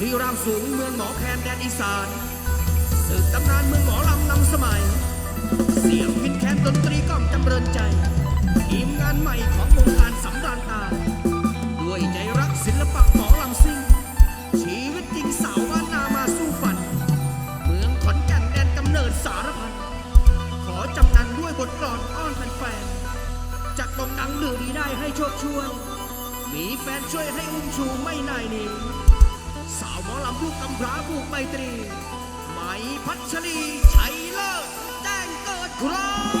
ที่ร่างสูงเมืองหมอแคนแดนอีสานสืบตำนานเมืองหมอลำนำสมัย เสียงพินแคนดนตรีก้องจำเริญใจ ทีมงานใหม่ของวงการสำราญตา ด้วยใจรักศิลปะหมอลำซิ่ง ชีวิตจริงสาวบ้านนามาสู้ฝัน เมืองขอนแก่นแดนกำเนิดสารพัน ขอจำนันด้วยบทกลอนอ้อนแฟนๆจากตรงดังหรือดีได้ให้โชคช่วย มีแฟนช่วยให้อุ้มชูไม่นายนี้ หมอลำลูกกำพร้าบุกไมตรี ไหมพัชรีชัยเลิศแจ้งเกิดครับ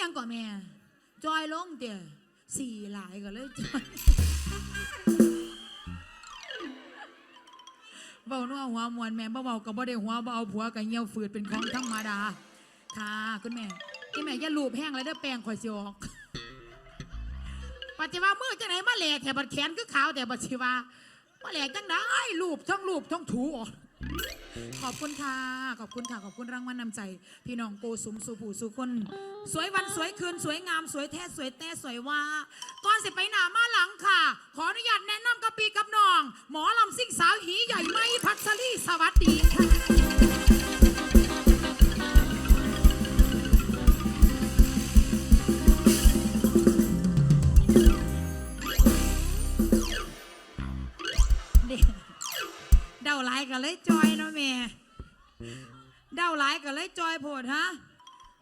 ยังก่อนแม่ จอยลงเดี๋ยวสี่หลายก็เลยจอยเบาหนัวหัวมวนแม่เบาๆกับบ่ได้หัวเบเอาผัวกับเหี่ยวฝืดเป็นของธรรมดา ค่ะคุณแม่ที่แม่อย่าลูบแห้งเลยเด้อแป้งข่อยสิออกปัจจุบันมือจะไหนมาแหลกแถบัดแขนคือขาวแต่บัดชิวามาแหลกจังได้รูปทั้งรูปทั้งถูออก ขอบคุณค่ะ ขอบคุณค่ะ ขอบคุณรางวัลนำใจ พี่น้องโกสุมสุผูสุคน สวยวันสวยคืนสวยงามสวยแท้สวยแต่สวยว่าก่อนสิไปหนามาหลังค่ะ ขออนุญาตแนะนำกะปีกับน้อง หมอลำซิ่งสาวหีใหญ่ไม่พัชรีสวัสดีค่ะ หลายก็เลยจอยเนาะแม่เดาหลายก็เลยจอยโพดฮะ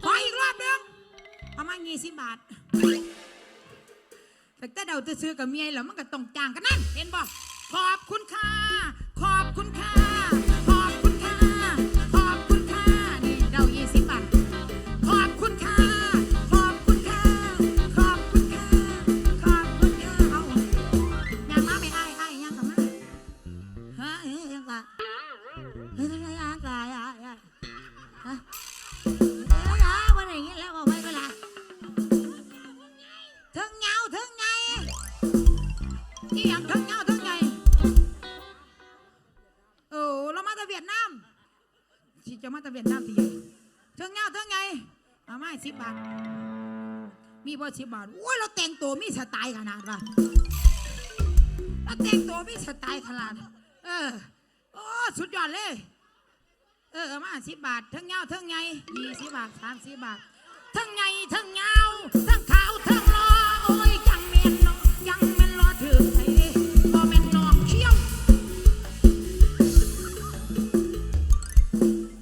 ขออีกรอบหนึงประมาณยี่สิบบาทแต่แต่เดาจะซื้อกับเมียแล้วมันก็ต้องจ้างกันนั่นเห็นบ่ขอบคุณค่ะขอบคุณค่ะ เฮ้ยยังยังกะยังยังฮะเอ้ยยังวันอย่างงี้แล้วบอกไว้ก็ละถึงเงาถึงไงที่ยังถึงเงาถึงไงโอ้เรามาจากเวียดนามที่จะมาจากเวียดนามที่ใหญ่ถึงเงาถึงไงเอาไมาสิบบาทมีบ่สิบบาทโอ้ยเราแต่งตัวมีสไตล์ขนาดว่ะแล้วแต่งตัวมีสไตล์ขนาดเออ สุดยอดเลย เออเอามาสิบบาททั้งเงาทั้งไงยี่สิบบาทสามสิบบาททั้งไงทั้งเงาทั้งขาวทั้งรอโอ้ยยังเมนนอยังเมนรอถือไอ้บ่เมนนอกเขี้ยว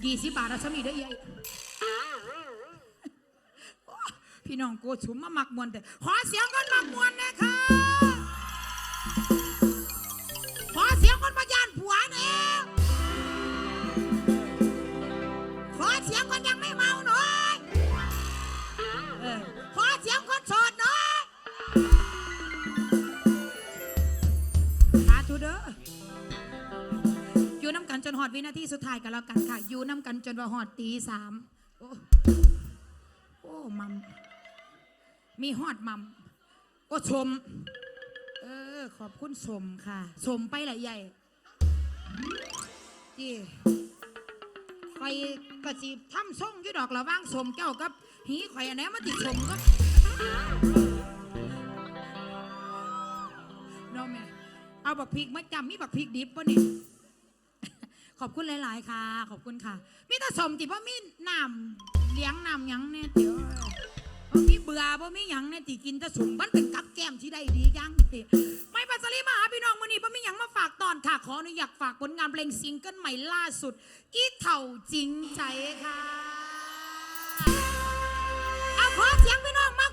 ยี่สิบบาทเราสมีได้ยัยพี่น้องโกสุมมามักมวนแต่ขอเสียงกันมักมวนนะคะ จนหอดวินาทีสุดท้ายกันแล้วกันค่ะอยู่น้ำกันจนว่าหอดตีสามโอ้โอ้มัมมีหอดมัมโอ้ชม เออ ขอบคุณสมค่ะสมไปหลายใหญ่จีคอยกระจีทำส่งยู่ดอกระว่างสมเจ้ากับหีข่อยอันไหนมาติดสมก็น้องแม่เอาบักพริกมาจำมีบักพริกดิบปะนี่ ขอบคุณหลาย ๆ ค่ะ ขอบคุณค่ะ มีแต่สมจิบ่มีน้ำเลี้ยงน้ำหยังเนี่ยเดี๋ยวบ่มีเบื่อบ่มีหยังเนี่ยที่กินแต่สมมันเป็นกับแก้มที่ได้ดีอยังดีไม่ปัสสลีมาหาพี่น้องวันนี้บ่มีหยังมาฝากตอนค่ะ ขออนุญาตฝากผลงานเพลงซิงเกิลใหม่ล่าสุด อีเท่าจริงใจค่ะ เอาขอเสียงพี่น้องมา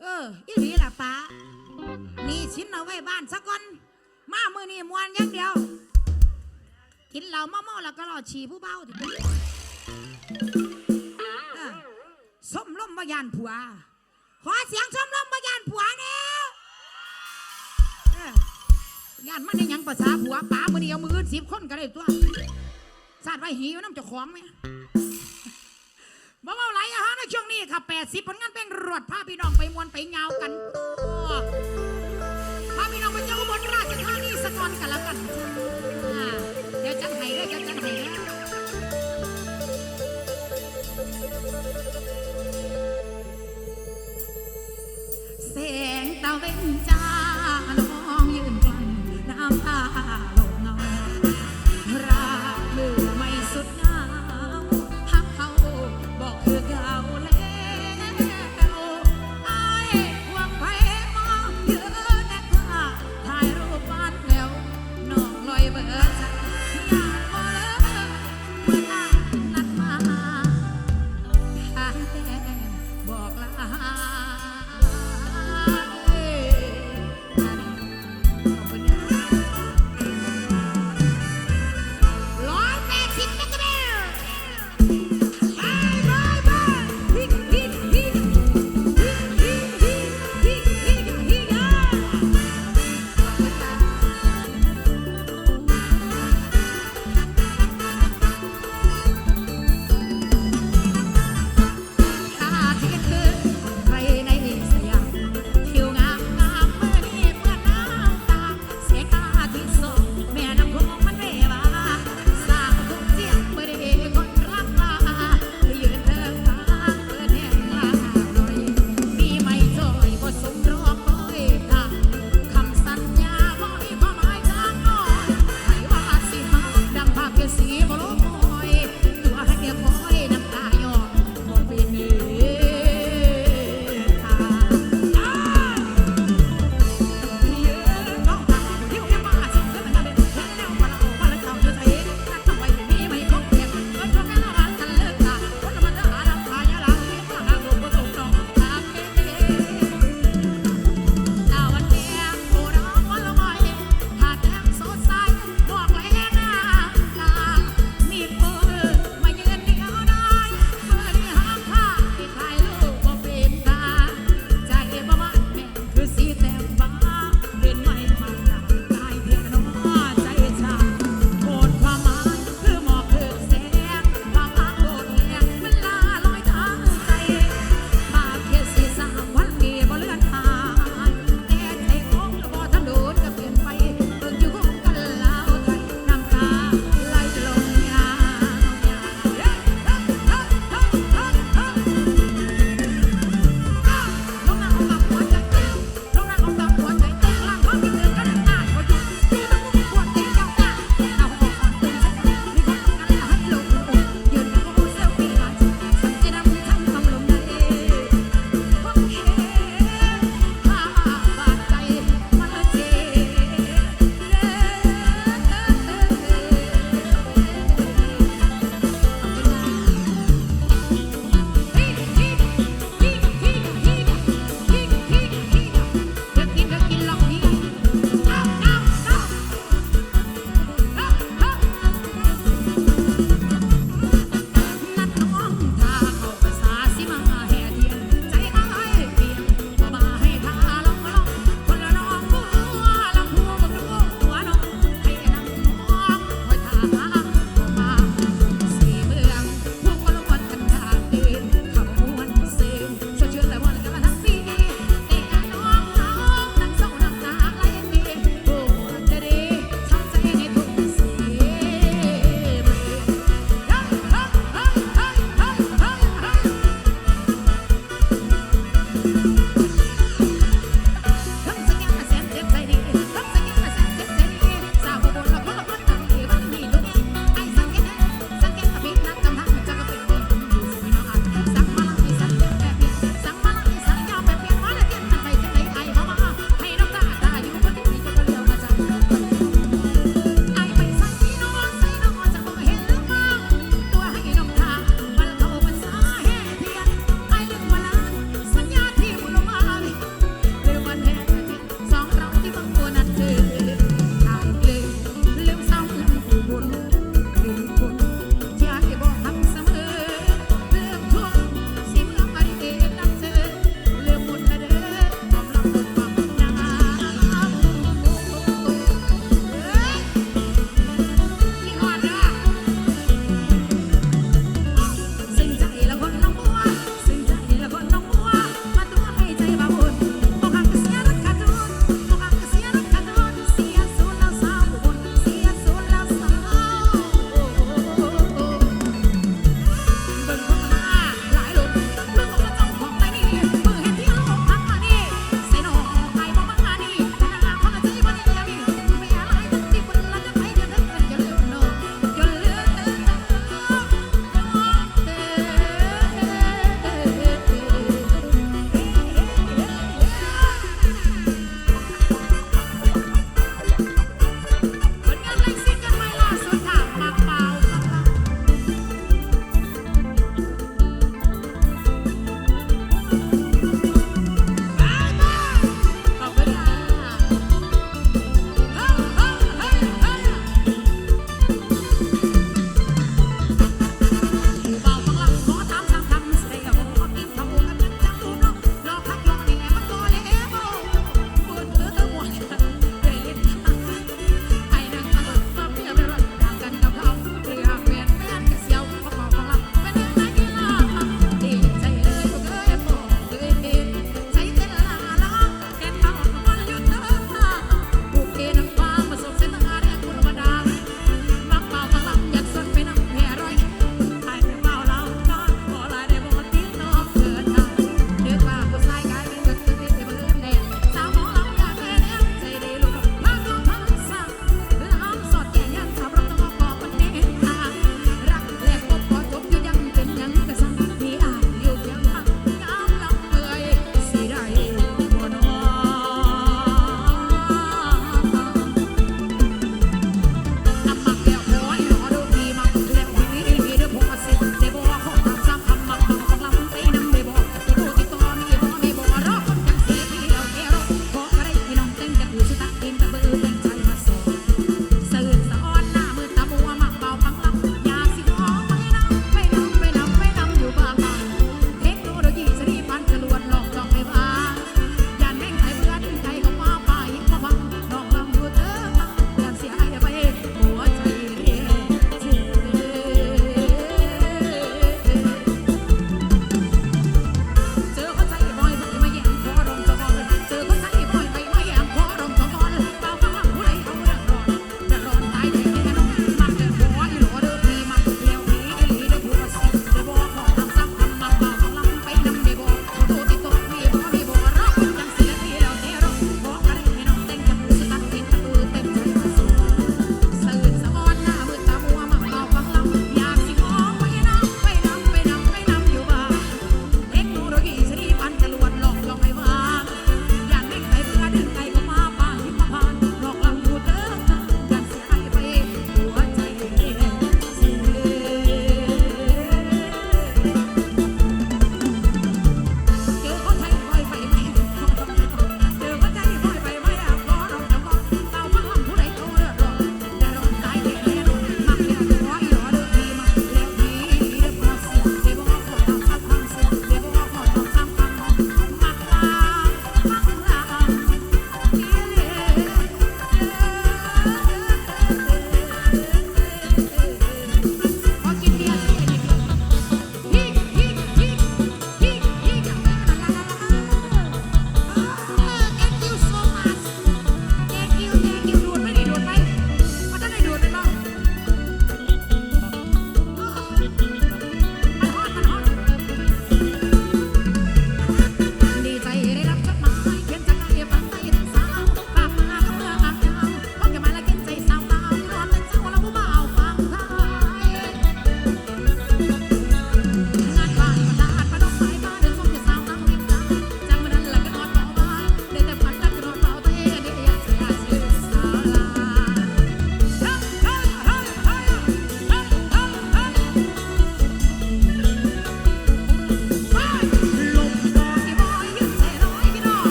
เอออีหลีล่ะป้านี่ชิ้นเอาไว้บ้านสักคนมามือนี่มวนอย่างเดียว กินเหล้าเมาๆแล้วก็รอฉี่ผู้เบาดิเออส้มล้มบยานผัว ขอเสียงส้มล้มบยานผัวเนี่ยยานมันในยังภาษาผัวป๋ามือเดียวมือสิบคนก็ได้ตัว สาดไว้หีไว้น้ำจ้าของไหม บ่เมาไหลอะฮะในช่วงนี้ค่ะแปดสิบผลงานเพลงรวดพาพี่น้องไปมวนไปเงากันตัวพาพี่น้องไปเจ้าอุบลราชธานีสะกอนกันแล้วกันจ้าเดี๋ยวจัดให้เด้อจัดจัดให้เด้อแสงตะเวนจ้า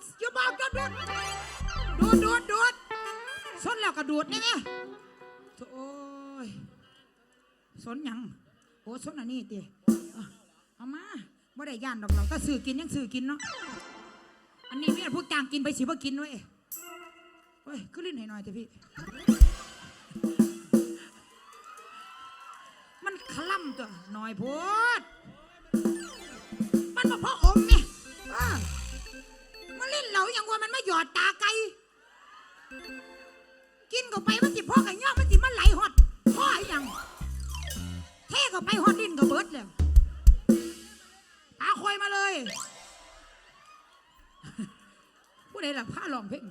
อ้เคียสเคียสอย่าบอกกันดูดดูดดูดดูดสนแล้วก็ดูดนี่ไงโอ้ยสนยังโอ้สนอันนี้ตีเอามาบ่ได้ย่านดอกเราถ้าซื้อกินยังซื้อกินเนาะอันนี้พี่พูดจางกินไปสิบ่กินเว้ยเฮ้ยขึ้นลิ้นให้หน่อยเถอะพี่ มันคล่ำตัวหน่อยโพดมันมาเพราะอมเนี่ยเออม เล่นเหล่าอย่างว่ามันมาหยอดตาไก่กินเข้าไปมันสิพ่อกับย่อมันสิมันไหลหอดพ่ออีหยังเทเข้าไปหอดดินก็เบิดเลยตาคอยมาเลยผู้ใดล่ะผ้าลองเพ่ง